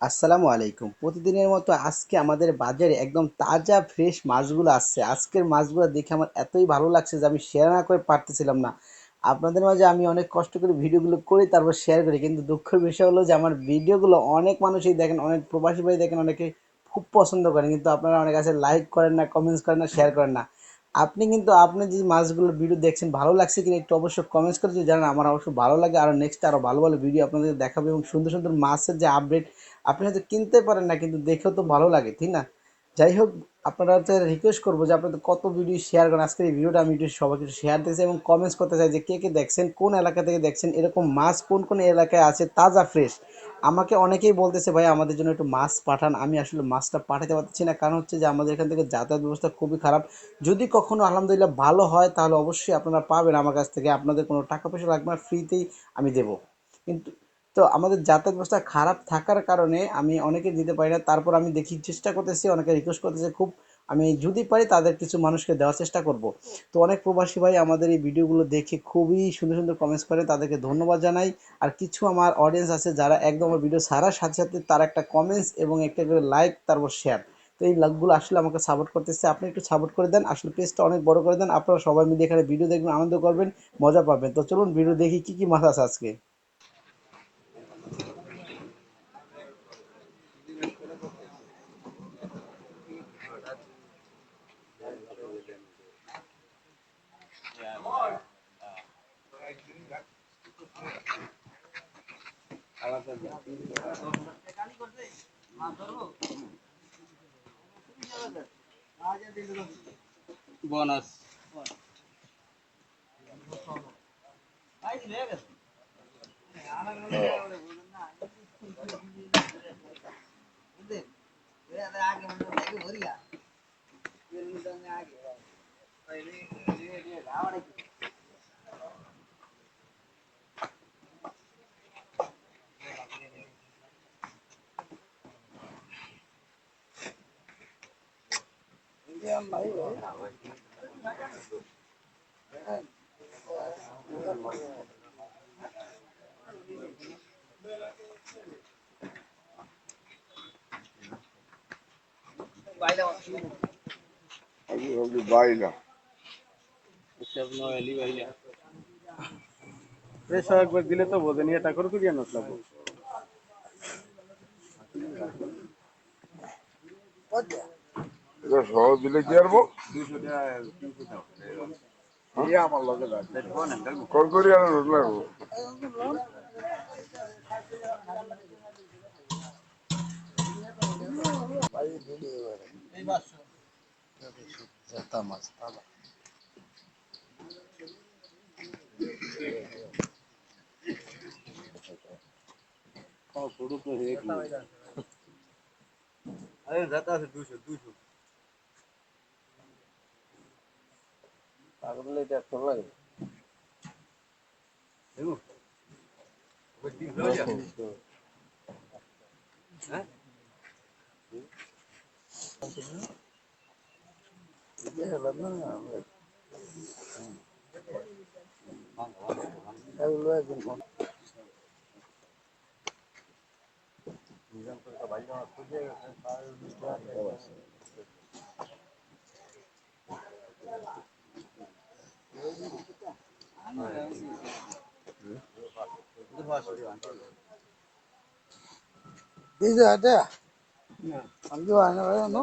আসসালামু আলাইকুম। প্রতিদিনের মতো আজকে আমাদের বাজারে একদম তাজা ফ্রেশ মাছগুলো আসছে। আজকের মাছগুলো দেখে আমার এতই ভালো লাগছে যে আমি শেয়ার না করে পারতেছিলাম না। আপনাদের মাঝে আমি অনেক কষ্ট করে ভিডিওগুলো করি, তারপর শেয়ার করি। কিন্তু দুঃখের বিষয় হলো যে আমার ভিডিওগুলো অনেক মানুষই দেখেন, অনেক প্রবাসী ভাই দেখেন, অনেকে খুব পছন্দ করেন। কিন্তু আপনারা অনেক আছে লাইক করেন না কমেন্টস করেন না শেয়ার করেন না। আপনি কিন্তু আপনি যে মাছগুলোর ভিডিও দেখছেন, ভালো লাগছে কিনা একটু অবশ্যই কমেন্টস করে যদি জানান। আমার অবশ্যই ভালো লাগে। আর নেক্সট আরও ভালো ভালো ভিডিও আপনাদের দেখাবো এবং সুন্দর সুন্দর মাছের যে আপডেট আপনি হয়তো কিনতে পারেন না, কিন্তু দেখেও তো ভালো লাগে, ঠিক না? যাই হোক, আপনারা হচ্ছে রিকোয়েস্ট করব যে আপনাদের কত ভিডিও শেয়ার করেন। আজকের এই ভিডিওটা আমি একটু সবাইকে শেয়ার দিয়েছি এবং কমেন্টস করতে চাই যে কে কে দেখছেন, কোন এলাকা থেকে দেখছেন, এরকম মাছ কোন কোন এলাকায় আছে, তাজা ফ্রেশ আমাকে অনেকেই বলতেছে, ভাই, আমাদের জন্য একটু মাছ পাঠান। আমি আসলে মাছটা পাঠাতে পারছি না। কারণ হচ্ছে যে আমাদের এখান থেকে যাতায়াত ব্যবস্থা খুবই খারাপ। যদি কখনো আলহামদুলিল্লাহ ভালো হয়, তাহলে অবশ্যই আপনারা পাবেন আমার কাছ থেকে। আপনাদের কোনো টাকা পয়সা লাগবে না ফ্রিতেই আমি দেবো। কিন্তু, তো আমাদের যাতায়াত ব্যবস্থা খারাপ থাকার কারণে আমি অনেকে দিতে পারি না। তারপর আমি দেখি, চেষ্টা করতেছি, অনেকে রিকোয়েস্ট করতেছে, খুব আমি যদি পারি তাদের কিছু মানুষকে দেওয়ার চেষ্টা করব। তো অনেক প্রবাসী ভাই আমাদের এই ভিডিওগুলো দেখে খুবই সুন্দর সুন্দর কমেন্টস করে, তাদেরকে ধন্যবাদ জানাই। আর কিছু আমার অডিয়েন্স আছে যারা একদম আমার ভিডিও ছাড়ার সাথে সাথে তার একটা কমেন্টস এবং একটা করে লাইক তারপর শেয়ার তো এই লাইকগুলো আসলে আমাকে সাপোর্ট করতেছে। আপনি একটু সাপোর্ট করে দেন, আসলে পেজটা অনেক বড় করে দেন। আপনারা সবাই মিলে এখানে ভিডিও দেখবেন, আনন্দ করবেন, মজা পাবেন। তো চলুন ভিডিও দেখি কি কি মাছ আছে আজকে। बोनस आई ले गए বাইলা একবার দিলে তো বোঝেনি এটা করে তুই জানোস লাগবো এটা সহজ দিলে কি আরবো যাচ্ছে কল করি আর রোজ লাগবো। শুরু তো হয়ে আরে যাতা আছে দুইশো দুইশো পাগল এটা তো লাগে ഇത് കേട്ടേ അഞ്ച് വാങ്ങണോ ഇതാണ്.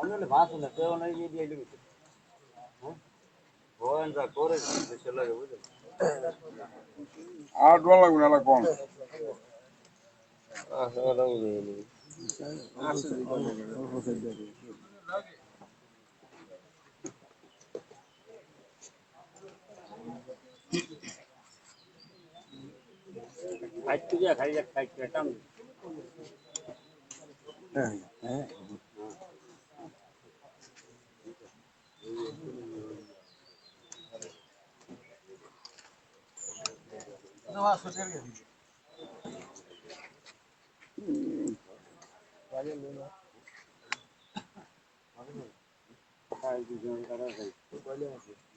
anak orang no. Dah, dah, dah. আরে যাতা বালি আছে আর ডোয়া লাগবে না এলা কম বাজু তেল আছে বারা মাছ করে তোমার পাইলাম আর এই জামাত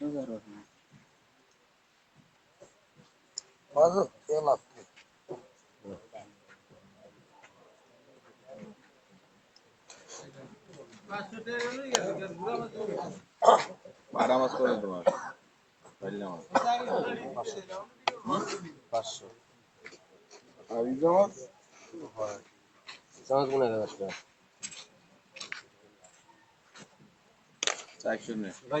চারশো নে গুলশা মাছ দিয়ে দেয় ওই দুটা গুলশা মাছ আছে ওই মাত্র একটাই মনে আছে দে। ভাই ইদার আটশোশো দিবেন এই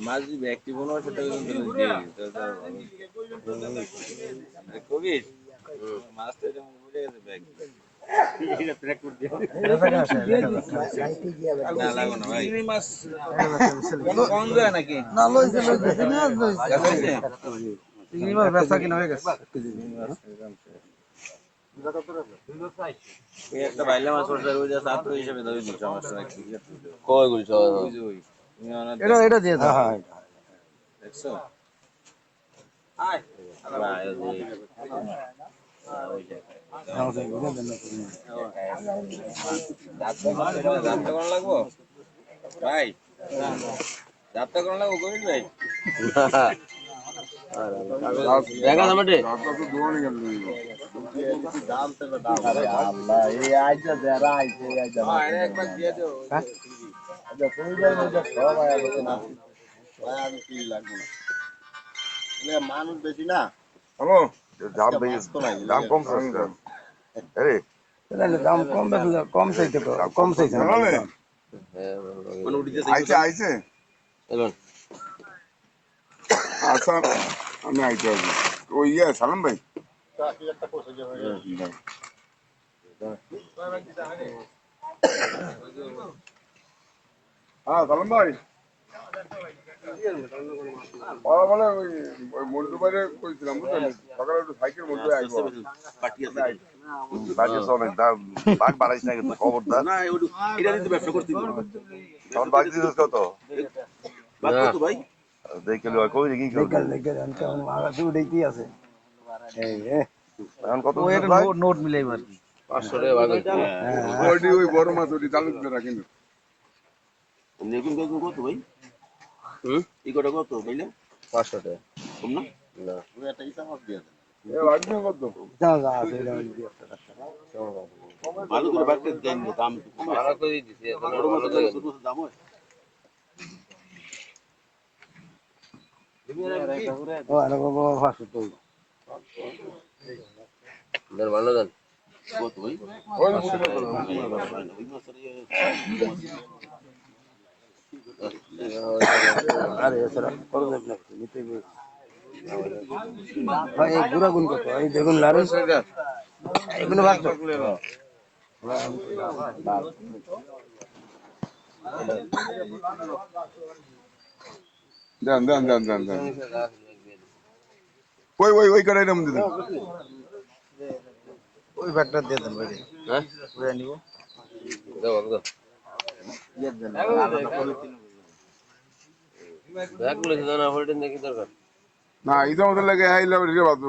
মাছ যদি কোনো সেটা কিন্তু দিয়ে মাছ তো এরকম বুঝে গেছে ব্যাগ। নাকি? একটা বাইলা মাছ পড়ছে ওই যে সাত ওই হিসাবে ধরে এটা এটা দিয়ে দাও। হ্যাঁ দেখছ? লাগবো? ভাই যাত্রা করা লাগবো কবির ভাই? না দাম দাম কম দাম কম কম কম আইছে আচ্ছা। আমি আইতে আছি ওই ইয়ে সালাম ভাই হ্যাঁ সালাম ভাই বলে ওই মন্টু বাইরে কইছিলাম বুঝলেন সকালে একটু সাইকেল মন্টু আইবো। বাকি অনেক দাম বাঘ বাড়াইছ না কিন্তু খবরদার। না ওটু এটা দিতে ব্যবসা করতে তখন কত ভাই? দেখে লয় কই রে কি করবি? দেখে দেখে আমি কেমন আগা দুটো আছে। এই এখন কত নোট মিলাইব আর কি। 500 টাকা ভাগ ওইটি ওই বড় মাছ ওইটি চালু করে রাখেন। নেকুন বেগুন কত ভাই? হুম? এই কটা কত ভাইলা 500 টাকা। কম না? না। পুরো একটা মাছ দিয়ে ওই রাখতে। ভালো করে বাড়তে দেন দাম দাম হয় ও আরে বাবা ফাঁসো তো দেন ভালো দেন আরে এছাড়া কত দেব না নিতে ভাই এই গুড়া গুণ কত এই বেগুন লাড়ু এগুলো দেন দেন দেন দেন দেন ওই ওই ওই কড়াইটা মধ্যে দেন। ওই ব্যাগটা দিয়ে দেন ভাই। হ্যাঁ? ঘুরে নিব। না ইচ্ছা মতো লাগে আইলা বাদ